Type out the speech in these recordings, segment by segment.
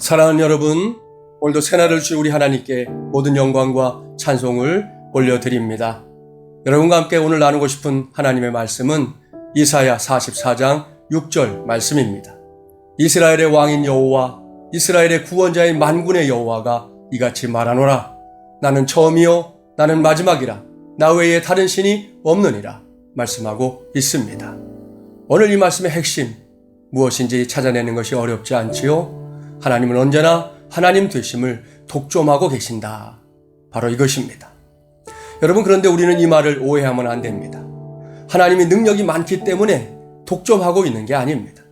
사랑하는 여러분, 오늘도 새날을 주신 우리 하나님께 모든 영광과 찬송을 올려드립니다. 여러분과 함께 오늘 나누고 싶은 하나님의 말씀은 이사야 44장 6절 말씀입니다. 이스라엘의 왕인 여호와 이스라엘의 구원자인 만군의 여호와가 이같이 말하노라. 나는 처음이요 나는 마지막이라. 나 외에 다른 신이 없느니라. 말씀하고 있습니다. 오늘 이 말씀의 핵심 무엇인지 찾아내는 것이 어렵지 않지요? 하나님은 언제나 하나님 되심을 독점하고 계신다. 바로 이것입니다. 여러분 그런데 우리는 이 말을 오해하면 안 됩니다. 하나님이 능력이 많기 때문에 독점하고 있는 게 아닙니다.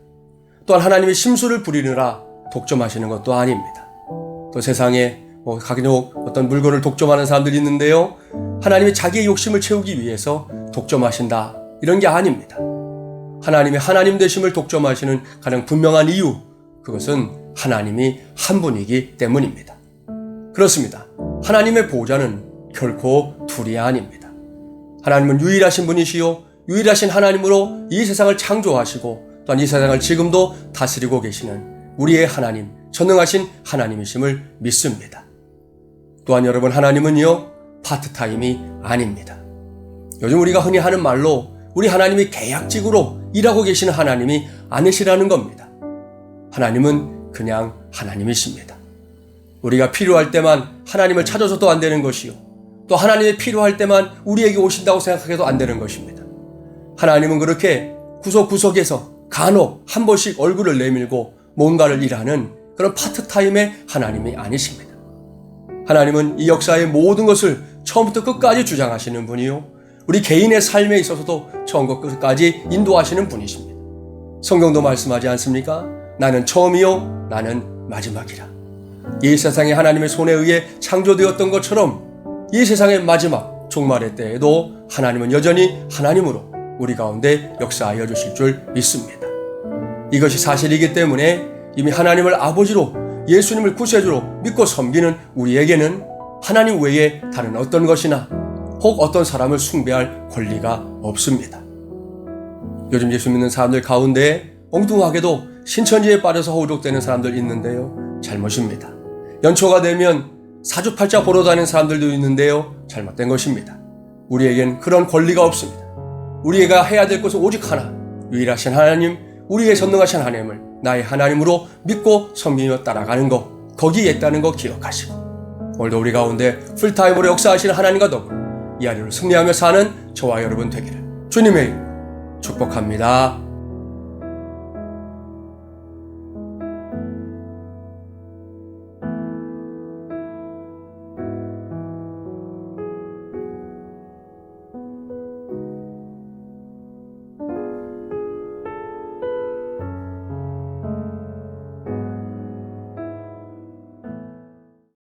또한 하나님이 심수를 부리느라 독점하시는 것도 아닙니다. 또 세상에 뭐 각종 어떤 물건을 독점하는 사람들이 있는데요. 하나님이 자기의 욕심을 채우기 위해서 독점하신다. 이런 게 아닙니다. 하나님이 하나님 되심을 독점하시는 가장 분명한 이유, 그것은 하나님이 한 분이기 때문입니다. 그렇습니다. 하나님의 보호자는 결코 둘이 아닙니다. 하나님은 유일하신 분이시요, 유일하신 하나님으로 이 세상을 창조하시고 또한 이 세상을 지금도 다스리고 계시는 우리의 하나님, 전능하신 하나님이심을 믿습니다. 또한 여러분 하나님은요, 파트타임이 아닙니다. 요즘 우리가 흔히 하는 말로 우리 하나님이 계약직으로 일하고 계시는 하나님이 아니시라는 겁니다. 하나님은 그냥 하나님이십니다. 우리가 필요할 때만 하나님을 찾아서도 안 되는 것이요. 또 하나님이 필요할 때만 우리에게 오신다고 생각해도 안 되는 것입니다. 하나님은 그렇게 구석구석에서 간혹 한 번씩 얼굴을 내밀고 뭔가를 일하는 그런 파트타임의 하나님이 아니십니다. 하나님은 이 역사의 모든 것을 처음부터 끝까지 주장하시는 분이요. 우리 개인의 삶에 있어서도 처음부터 끝까지 인도하시는 분이십니다. 성경도 말씀하지 않습니까? 나는 처음이요, 나는 마지막이라. 이 세상이 하나님의 손에 의해 창조되었던 것처럼 이 세상의 마지막 종말의 때에도 하나님은 여전히 하나님으로 우리 가운데 역사하여 주실 줄 믿습니다. 이것이 사실이기 때문에 이미 하나님을 아버지로 예수님을 구세주로 믿고 섬기는 우리에게는 하나님 외에 다른 어떤 것이나 혹 어떤 사람을 숭배할 권리가 없습니다. 요즘 예수 믿는 사람들 가운데 엉뚱하게도 신천지에 빠져서 허우적대는 사람들 있는데요. 잘못입니다. 연초가 되면 사주팔자 보러 다니는 사람들도 있는데요. 잘못된 것입니다. 우리에겐 그런 권리가 없습니다. 우리가 해야 될 것은 오직 하나. 유일하신 하나님, 우리의 전능하신 하나님을 나의 하나님으로 믿고 섬기며 따라가는 것. 거기에 있다는 거 기억하시고. 오늘도 우리 가운데 풀타임으로 역사하시는 하나님과 더불어 이 하루를 승리하며 사는 저와 여러분 되기를 주님의 축복합니다.